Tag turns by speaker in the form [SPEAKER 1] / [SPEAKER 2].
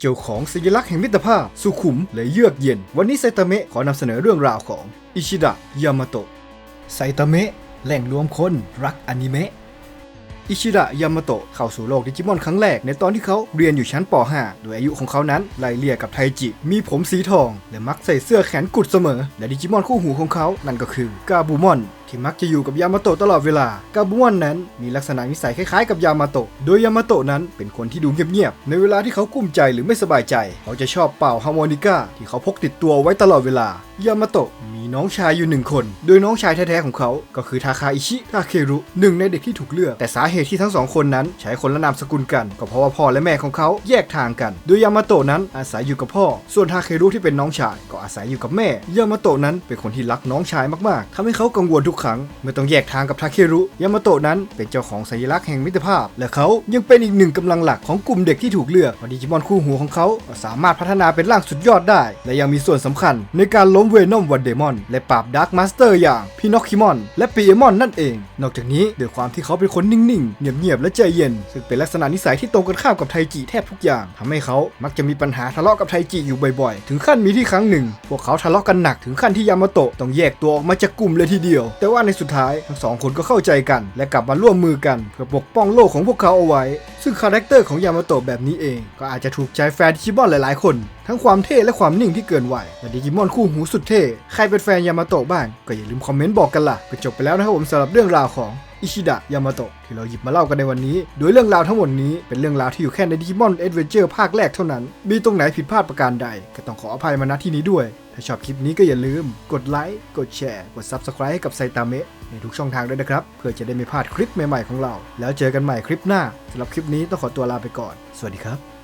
[SPEAKER 1] เจ้าของสัญลักษณ์แห่งมิตรภาพ สุขุมและเยือกเย็น วันนี้ไซตามะขอนำเสนอเรื่องราวของอิชิดะยามาโตะไซตามะแหล่งรวมคนรักอนิเมะอิชิดะยามาโตะเข้าสู่โลกดิจิมอนครั้งแรกในตอนที่เขาเรียนอยู่ชั้นป .5 โดยอายุของเขานั้นไล่เลี่ยกับไทจิ มีผมสีทอง และมักใส่เสื้อแขนกุดเสมอ และดิจิมอนคู่หูของเขานั่นก็คือกาบูมอน ที่มักจะอยู่กับยามาโตะตลอดเวลากาบูมอนนั้นมีลักษณะนิสัยคล้ายๆกับยามาโตะ โดยยามาโตะนั้นเป็นคนที่ดูเงียบๆ ในเวลาที่เขากุ้มใจหรือไม่สบายใจ เขาจะชอบเป่าฮาร์โมนิก้าที่เขาพกติดตัวไว้ตลอดเวลา ยามาโตะมีน้องชายอยู่หนึ่งคน โดยน้องชายแท้ๆของเขา ก็คือทาคาอิชิ ทาเครุ หนึ่งในเด็กที่ถูกเลือก แต่สาเหตุที่ทั้งสองคนนั้นใช้คนละนามสกุลกัน ก็เพราะว่าพ่อและแม่ของเขาแยกทางกัน โดยยามาโตะนั้นอาศัยอยู่กับพ่อ ส่วนทาเครุที่เป็นน้องชาย ก็อาศัยอยู่กับแม่ ยามาโตะนั้นเป็นคนที่รักน้องชายมากๆทำให้เขากังวลทุกครั้งเมื่อต้องแยกทางกับทาเครุยามาโตะนั้นเป็นเจ้าของสัญลักษณ์แห่งมิตรภาพ และเขายังเป็นอีกหนึ่งกำลังหลักของกลุ่มเด็กที่ถูกเลือกดิจิมอนคู่หูของเขาสามารถพัฒนาเป็นร่างสุดยอดได้ และยังมีส่วนสำคัญในการล้มเวนอมวันเดมอน และปราบดาร์คมาสเตอร์อย่างพินอคคิมอนและปีเอมอนนั่นเอง นอกจากนี้ด้วยความที่เขาเป็นคนนิ่งๆ เงียบๆ และใจเย็น ซึ่งเป็นลักษณะนิสัยที่ตรงกันข้ามกับไทจิแทบทุกอย่างทำให้เขามักจะมีปัญหาทะเลาะกับไทจิอยู่บ่อยๆ ถึงขั้นมีที่ครั้งหนึ่ง พวกเขาทะเลาะกันหนักถึงขั้นที่ยามาโตะต้องแยกตัวออกมาจากกลุ่มเลยทีเดียว แต่ว่าในสุดท้ายทั้งสองคนก็เข้าใจกัน และกลับมาร่วมมือกันเพื่อปกป้องโลกของพวกเขาเอาไว้ ซึ่งคาแรคเตอร์ของยามาโตะแบบนี้เอง ก็อาจจะถูกใจแฟนดิจิมอนหลายๆ คน ทั้งความเท่และความนิ่งที่เกินวัยและดิจิมอนคู่หูสุดเท่ใครเป็นแฟนยามาโตะบ้างก็อย่าลืมคอมเมนต์บอกกันล่ะก็จบไปแล้วนะครับผมสำหรับเรื่องราวของอิชิดะยามาโตะที่เราหยิบมาเล่ากันในวันนี้ โดยเรื่องราวทั้งหมดนี้เป็นเรื่องราวที่อยู่แค่ในดิจิมอนเอ็ดเวนเจอร์ภาคแรกเท่านั้น มีตรงไหนผิดพลาดประการใด ก็ต้องขออภัยมาณที่นี้ด้วย ถ้าชอบคลิปนี้ก็อย่าลืมกดไลค์กดแชร์ กด Subscribe ให้กับไซตามะในทุกช่องทางด้วยนะครับ เพื่อจะได้ไม่พลาดคลิปใหม่ๆของเรา แล้วเจอกันใหม่คลิปหน้าสำหรับคลิปนี้ต้องขอตัวลาไปก่อน สวัสดีครับ